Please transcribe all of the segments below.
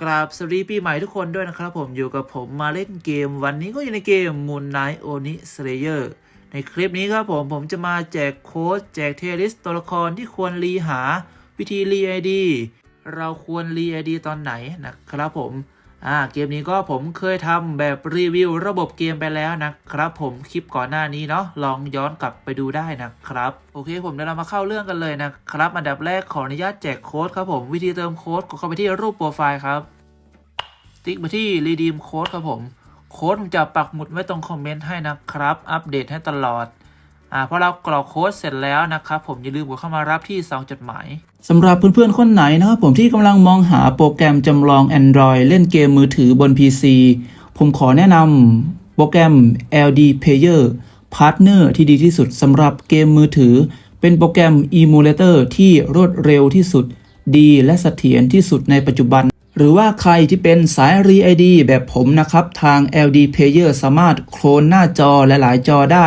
กราบสวัสดีปีใหม่ทุกคนด้วยนะครับผมอยู่กับผมมาเล่นเกม วันนี้ก็อยู่ในเกม Moon Knight Oni Slayer ในคลิปนี้ครับผมผมจะมาแจกโค้ดแจกเทลิสตัวละครที่ควรรีหาวิธีรีไอดีเราควรรีไอดีตอนไหนนะครับผม อ่าเกมนี้ก็ผมเคยทำแบบรีวิวระบบเกมไปแล้วนะครับผมคลิปก่อนหน้านี้เนาะลองย้อนกลับไปดูได้นะครับโอเค ผมเดี๋ยวเรามาเข้าเรื่องกันเลยนะครับอันดับแรกขออนุญาตแจกโค้ดครับผมวิธีเติมโค้ดกดเข้าไปที่รูปโปรไฟล์ครับติ๊กมาที่ redeem โค้ดครับผมโค้ดจะปักหมุดไว้ตรงคอมเมนต์ให้นะครับ อัปเดตให้ตลอด อ่าพอเรากรอกโค้ดเสร็จแล้วนะครับผมอย่าลืมกดเข้ามารับที่ซองจดหมายสำหรับเพื่อนๆคนไหนนะครับผมที่กำลังมองหาโปรแกรมจำลอง Android เล่นเกมมือถือบน PC ผมขอแนะนำโปรแกรม LD Player Partner ที่ดีที่สุดสำหรับเกมมือถือ เป็นโปรแกรม Emulator ที่รวดเร็วที่สุด ดีและเสถียรที่สุดในปัจจุบัน หรือว่าใครที่เป็นสาย r e ID แบบผมนะครับ ทาง LD Player สามารถโคลนหน้าจอและหลายจอได้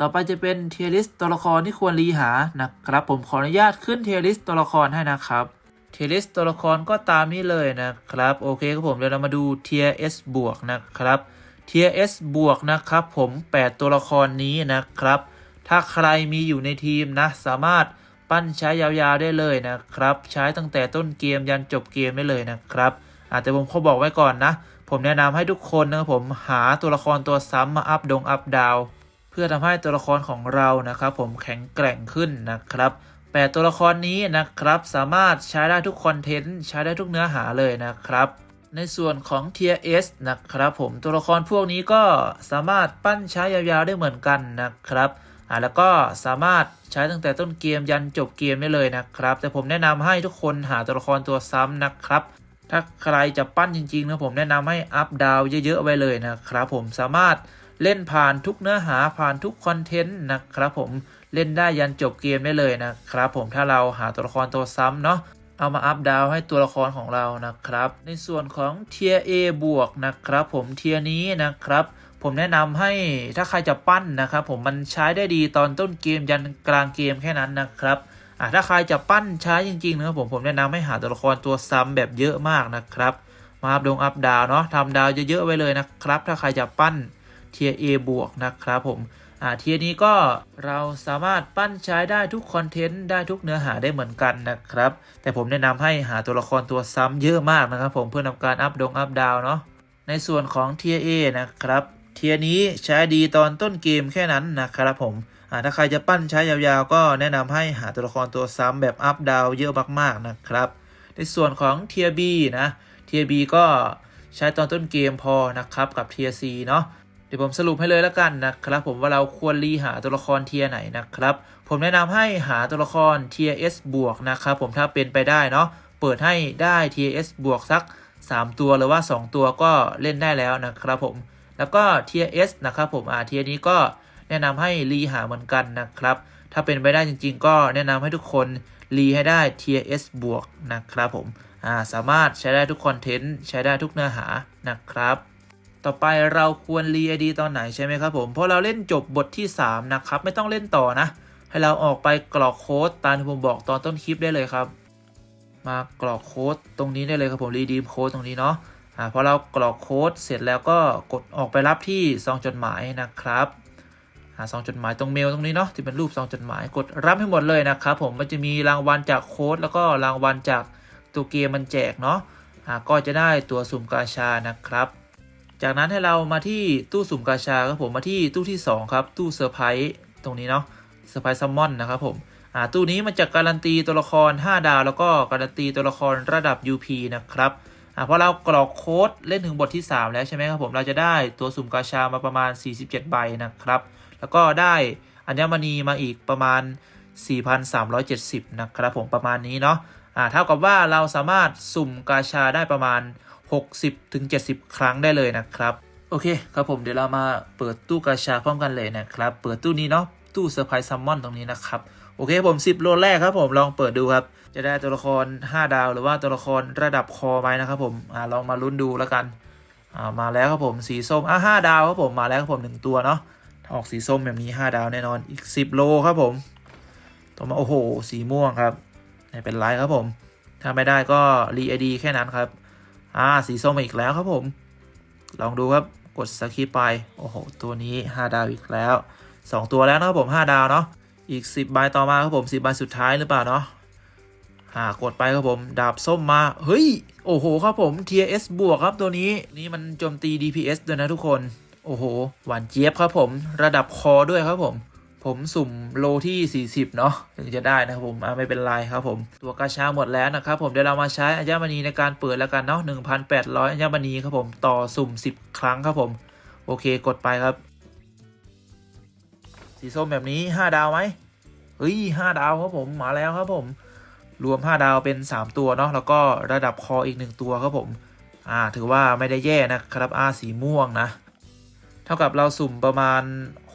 ต่อไปจะเป็นเทียริสตัวละครที่ควรรีหานะครับ ผมขออนุญาตขึ้นเทียริสตัวละครให้นะครับเทียริสตัวละครก็ตามนี้เลยนะครับ โอเคครับผมเดี๋ยวเรามาดูเทีย S บวกนะครับเทีย S บวกนะครับผม 8 ตัวละครนี้นะครับ ถ้าใครมีอยู่ในทีมนะ สามารถปั้นใช้ยาวๆได้เลยนะครับ ใช้ตั้งแต่ต้นเกมยันจบเกมได้เลยนะครับอาจจะผมขอบอกไว้ก่อนนะ ผมแนะนำให้ทุกคนนะครับผมหาตัวละครตัวซ้ำมาอัพดงอัพดาว พื่อทำให้ตัวละครของเรานะครับ ผมแข็งแกร่งขึ้นนะครับแปดตัวละครนี้นะครับ สามารถใช้ได้ทุกคอนเทนต์ใช้ได้ทุกเนื้อหาเลยนะครับ ในส่วนของ Tier S นะครับ ผมตัวละครพวกนี้ก็สามารถปั้นใช้ยาวๆได้เหมือนกันนะครับอ่าแล้วก็สามารถใช้ตั้งแต่ต้นเกมยันจบเกมได้เลยนะครับ แต่ผมแนะนำให้ทุกคนหาตัวละครตัวซ้ำนะครับ ถ้าใครจะปั้นจริงๆนะผมแนะนำให้อัพดาวเยอะๆไว้เลยนะครับ ผมสามารถ เล่นผ่านทุกเนื้อหาผ่านทุกคอนเทนต์นะครับผมเล่นได้ยันจบเกมได้เลยนะครับผมถ้าเราหาตัวละครตัวซ้ำเนาะเอามาอัพดาวให้ตัวละครของเรานะครับ ในส่วนของเทีย A บวกนะครับผมเทียนี้นะครับ ผมแนะนำให้ถ้าใครจะปั้นนะครับผมมันใช้ได้ดีตอนต้นเกมยันกลางเกมแค่นั้นนะครับอะถ้าใครจะปั้นใช้จริงๆนะครับผมผมแนะนำให้หาตัวละครตัวซ้ำแบบเยอะมากนะครับ มาอัพดงอัพดาวเนาะทำดาวเยอะๆไว้เลยนะครับ ถ้าใครจะปั้น เทีย A บวกนะครับผมอ่าเทียนี้ก็เราสามารถปั้นใช้ได้ทุกคอนเทนต์ได้ทุกเนื้อหาได้เหมือนกันนะครับ แต่ผมแนะนำให้หาตัวละครตัวซ้ำเยอะมากนะครับผมเพื่อทำการอัพดงอัพดาวเนาะในส่วนของเทีย A นะครับเทียนี้ใช้ดีตอนต้นเกมแค่นั้นนะครับผมถ้าใครจะปั้นใช้ยาวๆ ก็แนะนำให้หาตัวละครตัวซ้ำแบบอัพดาวเยอะมากๆนะครับ ในส่วนของเทียบีนะเทียบีก็ใช้ตอนต้นเกมพอนะครับกับเทียซีเนาะ ดี๋ยวผมสรุปให้เลยแล้วกันนะครับ ผมว่าเราควรรีหาตัวละครเทียไหนนะครับ ผมแนะนำให้หาตัวละครเทีย S บวกนะครับผมถ้าเป็นไปได้เนาะเปิดให้ได้เทีย S บวกสัก 3 ตัวหรือว่า 2 ตัวก็เล่นได้แล้วนะครับผมแล้วก็เทีย S นะครับผมอ่าเทียนี้ก็แนะนำให้รีหาเหมือนกันนะครับ ถ้าเป็นไปได้จริง ๆ ก็แนะนำให้ทุกคนรีให้ได้ T.S. บวกนะครับผม สามารถใช้ได้ทุกคอนเทนต์ ใช้ได้ทุกเนื้อหานะครับ ต่อไปเราควรรีไอดีตอนไหนใช่ไหมครับผมเพราะเราเล่นจบบทที่ 3 นะครับ ไม่ต้องเล่นต่อนะ ให้เราออกไปกรอกโค้ดตามที่ผมบอกตอนต้นคลิปได้เลยครับ มากรอกโค้ดตรงนี้ได้เลยครับผมรีดีมโค้ดตรงนี้เนาะอ่าพอเรากรอกโค้ดเสร็จแล้วก็กดออกไปรับที่ซองจดหมายนะครับหาซองจดหมายตรงเมลตรงนี้เนาะที่เป็นรูปซองจดหมายกดรับให้หมดเลยนะครับผมมันจะมีรางวัลจากโค้ดแล้วก็รางวัลจากตัวเกมมันแจกเนาะอ่าก็จะได้ตัวสุ่มกาชานะครับ จากนั้นให้เรามาที่ตู้สุ่มกาชาครับผมมาที่ตู้ที่ 2 ครับ ตู้เซอร์ไพรส์ตรงนี้เนาะเซอร์ไพรส์ซัมมอนนะครับผมอ่าตู้นี้มันจะการันตีตัวละคร 5 ดาว แล้วก็การันตีตัวละครระดับ UP นะครับอ่าพอเรากรอกโค้ดเล่นถึงบทที่ 3 แล้วใช่ไหมครับผมเราจะได้ตัวสุ่มกาชามาประมาณ 47 ใบนะครับ แล้วก็ได้อัญมณีมาอีกประมาณ 4,370 นะครับผมประมาณนี้เนาะอ่าเท่ากับว่าเราสามารถสุ่มกาชาได้ประมาณ 60-70 ครั้งได้เลยนะครับ โอเคครับผมเดี๋ยวเรามาเปิดตู้กาชาพร้อมกันเลยนะครับ เปิดตู้นี้เนาะตู้เซอร์ไพรส์ซัมมอนตรงนี้นะครับโอเคผม 10 โลแรกครับผมลองเปิดดูครับ จะได้ตัวละคร 5 ดาวหรือว่าตัวละครระดับคอไหมนะครับผมอ่าลองมาลุ้นดูแล้วกันอ่ามาแล้วครับผมสีส้มอะห้าดาวครับผมมาแล้วครับผมหนึ่งตัวเนาะถ้าออกสีส้มแบบนี้ 5 ดาวแน่นอนอีก 10 โลครับผมต่อมาโอ้โห สีม่วงครับไม่เป็นไรครับผม ถ้าไม่ได้ก็รีไอดีแค่นั้นครับ อ่าสีส้มมาอีกแล้วครับผม ลองดูครับกดสคิปไป โอ้โห ตัวนี้ 5 ดาวอีกแล้ว 2 ตัวแล้วนะครับผม 5 ดาวเนาะอีก 10 ใบต่อมาครับผม 10 ใบสุดท้ายหรือเปล่าเนาะอ่ากดไปครับผมดาบส้มมา เฮ้ย โอ้โหครับผม TS บวกครับตัวนี้นี่มันโจมตี DPS ด้วยนะทุกคน โอ้โห หวานเจี๊ยบครับผม ระดับคอด้วยครับผม ผมสุ่มโลที่ 40 เนาะถึงจะได้นะครับผมไม่เป็นไรครับผม ตัวกาชาหมดแล้วนะครับผมเดี๋ยวเรามาใช้อัญมณีในการเปิดแล้วกันเนาะ1,800 อัญมณีครับผมต่อสุ่ม 10 ครั้งครับผม โอเคกดไปครับ สีส้มแบบนี้ 5 ดาวไหมเฮ้ย5ดาวครับผมมาแล้วครับผม รวม 5 ดาวเป็น 3 ตัวเนาะแล้วก็ระดับคออีก 1 ตัวครับผมอ่าถือว่าไม่ได้แย่นะครับอาสีม่วงนะ เท่ากับเราสุ่มประมาณ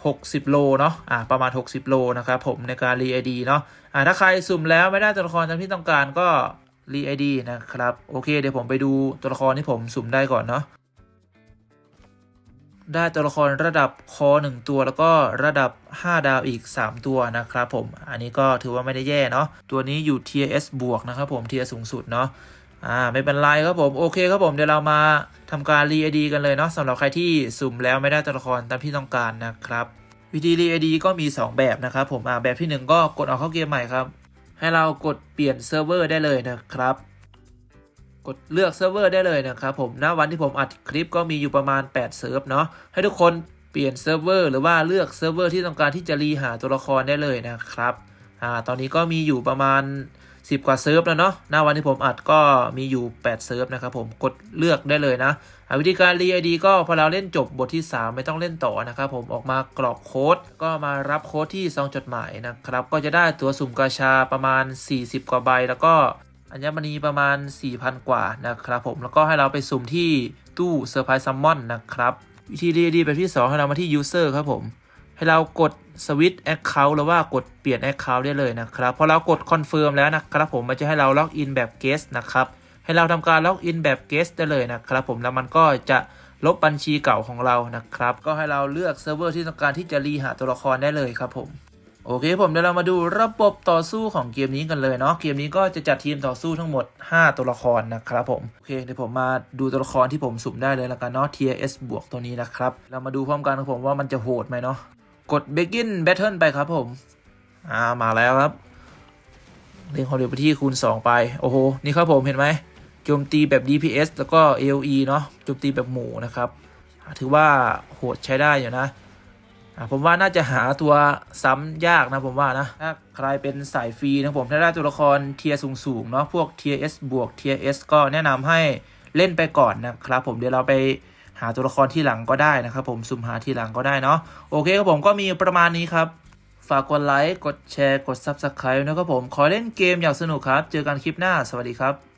60 โลเนาะอ่าประมาณ 60 โลนะครับผมในการรีไอดีเนาะอ่าถ้าใครสุ่มแล้วไม่ได้ตัวละครตามที่ต้องการก็รีไอดีนะครับ โอเค เดี๋ยวผมไปดูตัวละครที่ผมสุ่มได้ก่อนเนาะได้ตัวละครระดับคอ1ตัวแล้วก็ระดับ 5 ดาวอีก 3 ตัวนะครับผม อันนี้ก็ถือว่าไม่ได้แย่เนาะ ตัวนี้อยู่ TS บวกนะครับผมเทียสูงสุดเนาะ อ่าไม่เป็นไรครับผมโอเคครับผมเดี๋ยวเรามาทำการรีไอดีกันเลยเนาะสำหรับใครที่สุ่มแล้วไม่ได้ตัวละครตามที่ต้องการนะครับ วิธีรีไอดีก็มี 2 แบบนะครับผมอ่าแบบที่ 1 ก็กดออกเข้าเกมใหม่ครับ ให้เรากดเปลี่ยนเซิร์ฟเวอร์ได้เลยนะครับ กดเลือกเซิร์ฟเวอร์ได้เลยนะครับผมณวันที่ผมอัดคลิปก็มีอยู่ประมาณ 8 เซิร์ฟเนาะให้ทุกคนเปลี่ยนเซิร์ฟเวอร์หรือว่าเลือกเซิร์ฟเวอร์ที่ต้องการที่จะรีหาตัวละครได้เลยนะครับอ่าตอนนี้ก็มีอยู่ประมาณ 10 กว่าเซิร์ฟแล้วเนาะณวันที่ผมอัดก็มีอยู่ 8 เซิร์ฟนะครับผม กดเลือกได้เลยนะอ่าวิธีการรีไอดีก็พอเราเล่นจบบทที่ 3 ไม่ต้องเล่นต่อนะครับผมออกมากรอกโค้ด ก็มารับโค้ดที่ซองจดหมายนะครับ ก็จะได้ตัวสุ่มกาชาประมาณ 40 กว่าใบ แล้วก็อัญมณีประมาณ 4,000 กว่านะครับผม แล้วก็ให้เราไปสุ่มที่ตู้เซอร์ไพรส์ซัมมอนนะครับ วิธีรีไอดีแบบที่ 2 ให้เรามาที่ User ครับผม ให้เรากด สวิตช์ Account หรือว่ากดเปลี่ยน Account ได้เลยนะครับพอเรากด Confirm แล้วนะครับผมมันจะให้เราล็อกอินแบบ Guest นะครับให้เราทำการล็อกอินแบบ Guest ได้เลยนะครับผมแล้วมันก็จะลบบัญชีเก่าของเรานะครับ ก็ให้เราเลือกเซิร์ฟเวอร์ที่ต้องการที่จะรีหาตัวละครได้เลยครับผมโอเคผมเดี๋ยวเรามาดูระบบต่อสู้ของเกมนี้กันเลยเนาะเกมนี้ก็จะจัดทีมต่อสู้ทั้งหมด 5 ตัวละครนะครับผมโอเคเดี๋ยวผมมาดูตัวละครที่ผมสุ่มได้เลยแล้วกันเนาะ TS บวกตัวนี้นะครับ เรามาดูพร้อมกันครับผมว่ามันจะโหดไหมเนาะ กด Begin Battle ไปครับผม อ่า มาแล้วครับเรียงความเร็วไปที่คูณ 2 ไป โอ้โห นี่ครับผมเห็นไหมโจมตีแบบ DPS แล้วก็ AOE เนาะโจมตีแบบหมู่นะครับอ่าถือว่าโหดใช้ได้อยู่นะอะผมว่าน่าจะหาตัวซ้ำยากนะผมว่านะถ้าใครเป็นสายฟรีนะผมถ้าได้ตัวละครเทียสูงสูงๆเนาะพวก TS บวก TS ก็แนะนำให้เล่นไปก่อนนะครับผมเดี๋ยวเราไป หาตัวละครที่หลังก็ได้นะครับผมสุ่มหาที่หลังก็ได้เนาะโอเคครับผมก็มีประมาณนี้ครับ ฝากกดไลค์กดแชร์กด Subscribe นะครับผม ขอเล่นเกมอย่างสนุกครับ เจอกันคลิปหน้าสวัสดีครับ